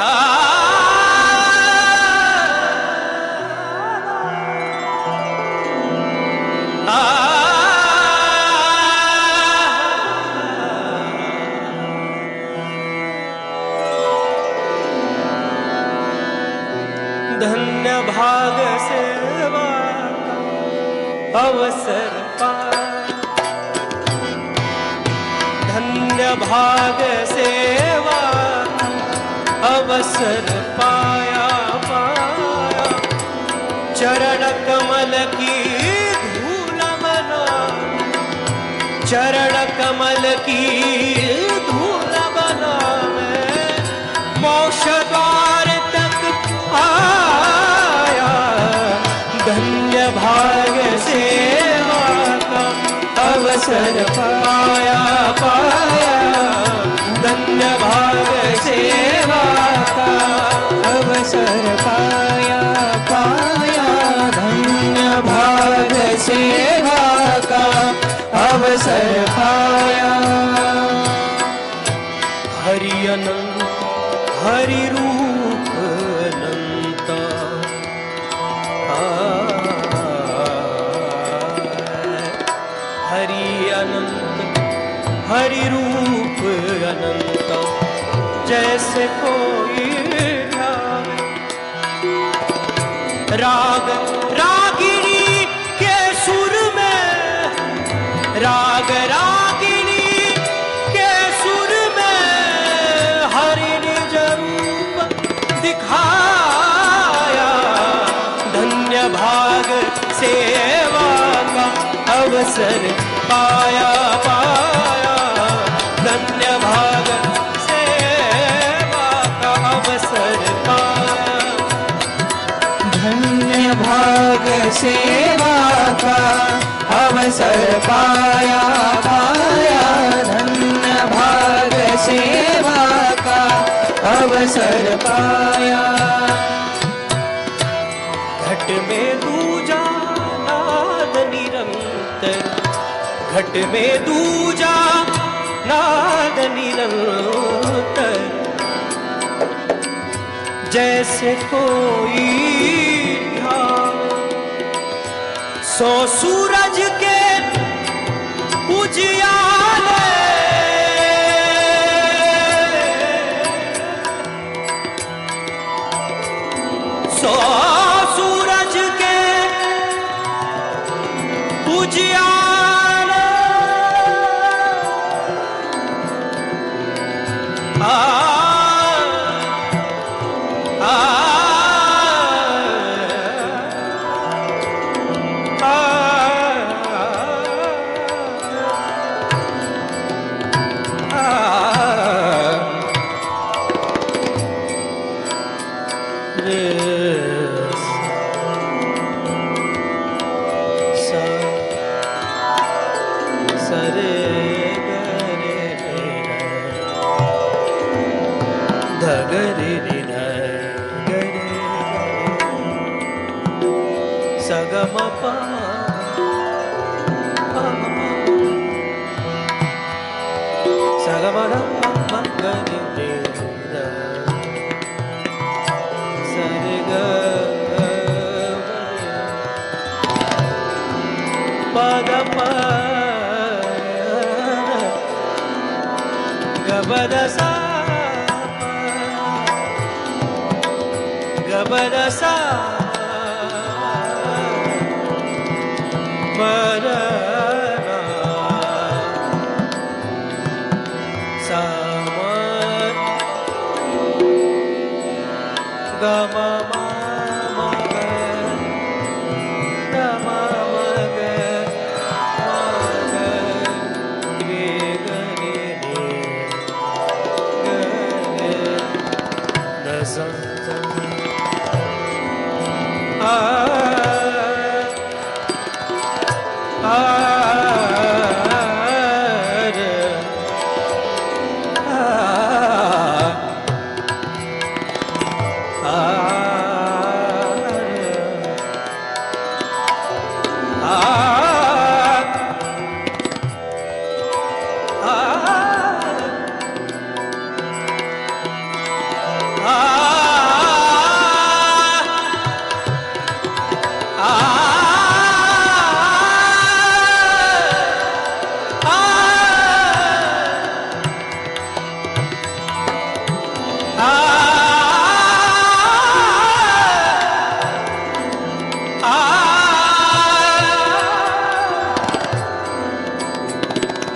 Ah! धन्य भाग सेवा अवसर पाया धन्य भाग सेवा अवसर पाया पाया चरण कमल की अवसर पाया पाया धन्य भाग सेवा का अवसर पाया। हरि रूप अनंत, जैसे कोई राग रागिणी के सुर में, राग रागिणी के सुर में हरि निज रूप दिखाया। धन्य भाग सेवा का अवसर पाया। अवसर पाया पाया धन्य भाग सेवा का अवसर पाया। घट में दूजा नाद निरंतर, घट में दूजा नाद निरंतर। जैसे कोई ध्यान सो सूरज के 啊。ಧಗರಿ ಸಗಮ ಸಗಮರ ಮಂಗನಿ ಸರಿಗ ಪದ ಪದ ಸಾ बरसा Ah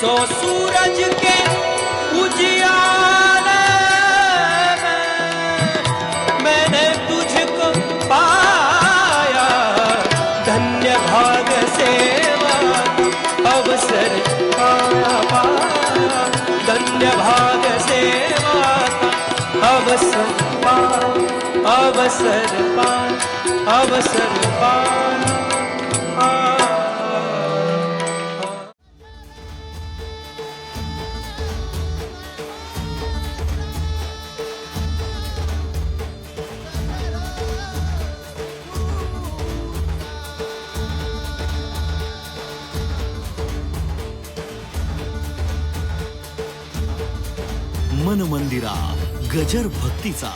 सो सूरज के उजियारे अवसर पाया अवसर पाया अवसर पाया मन मंदिरा गजर भक्तीचा